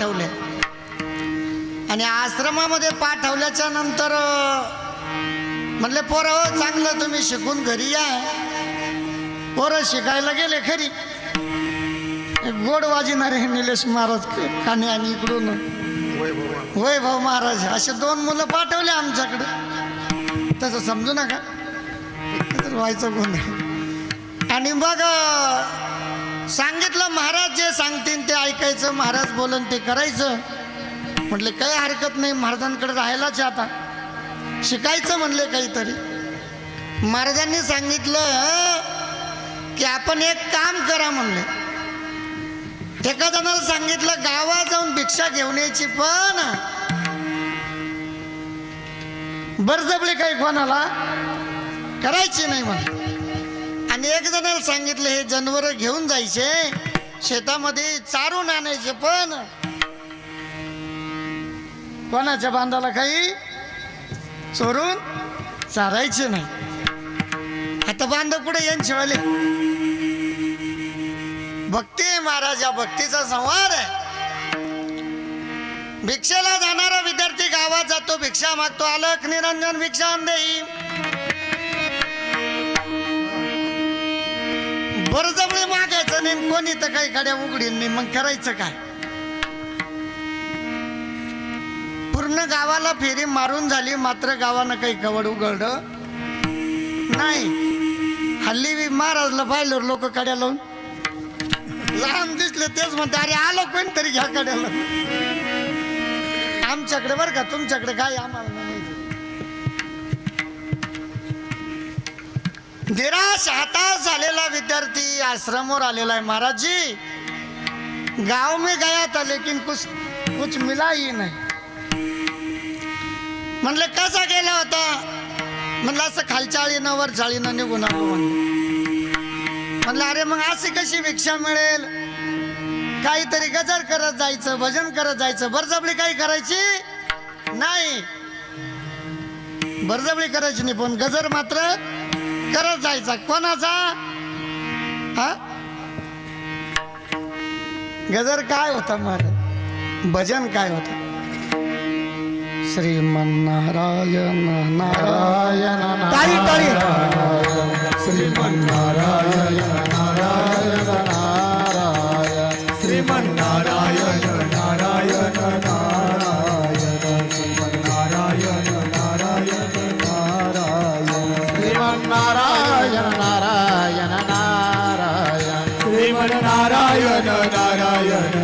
पाठवले. आणि आश्रमामध्ये पाठवल्याच्या नंतर म्हटले म्हणले पोरं हो चांगलं तुम्ही शिकून घरी या. पोरं शिकायला गेले खरी. गोड वाजणारे निलेश महाराज काने आणि इकडून. होय भाऊ महाराज असे दोन मुलं पाठवले आमच्याकडे. तसं समजू नका. तर व्हायचं कोण आणि मग सांगितलं महाराज जे सांग यायचं महाराज बोलन ते करायचं. म्हटले काही हरकत नाही महाराजांकडे राहायलाच आता. शिकायचं म्हणले काहीतरी. महाराजांनी सांगितलं की आपण एक काम करा म्हणले. एका जणाला सांगितलं गावात जाऊन भिक्षा घेऊन यायची पण बरजबळी काही कोणाला करायची नाही म्हणे आणि एक जणाला सांगितलं हे जनावर घेऊन जायचे. शेतामध्ये चारून आणायचे पण. कोणाच्या बांधाला काही चोरून चारायचे नाही. आता बांध कुठे यांचेवाले? भक्ती महाराजा महाराज या भक्तीचा संवाद आहे. भिक्षेला जाणारा विद्यार्थी गावात जातो भिक्षा मागतो आलक निरंजन भिक्षा देई. बरजबळी मागायचं कोणी तर काही गाड्या उघडीन नाही मग करायचं काय? पूर्ण गावाला फेरी मारून झाली मात्र गावानं काही कवड उघड नाही. हल्ली बी महाराजला पाहिलं लोक कड्या लावून. लहान दिसले तेच म्हणते अरे आलो कोणतरी घ्या कड्याला आमच्याकडे बरं का तुमच्याकडे काय आम्हाला? निराश हाताश झालेला विद्यार्थी आश्रमवर आलेला आहे महाराजजी. गाव में गया था लेकिन कुछ कुछ मिला ही नाही. म्हणलं कसा गेला होता? म्हणलं असं खालच्या आळीनं वर चाळीनं निघून आलो म्हणलं. म्हणलं अरे मग अशी कशी भिक्षा मिळेल? काहीतरी गजर करत जायचं भजन करत जायचं बरजबळी काही करायची? नाही. बरजबळी करायची नाही पण गजर मात्र करत जायचा. कोणाचा? गजर काय होता महाराज? भजन काय होत? श्रीमन नारायण नारायण तारी तारी. श्रीमन नारायण नारायण नारायण. Shriman Narayan Narayana Narayana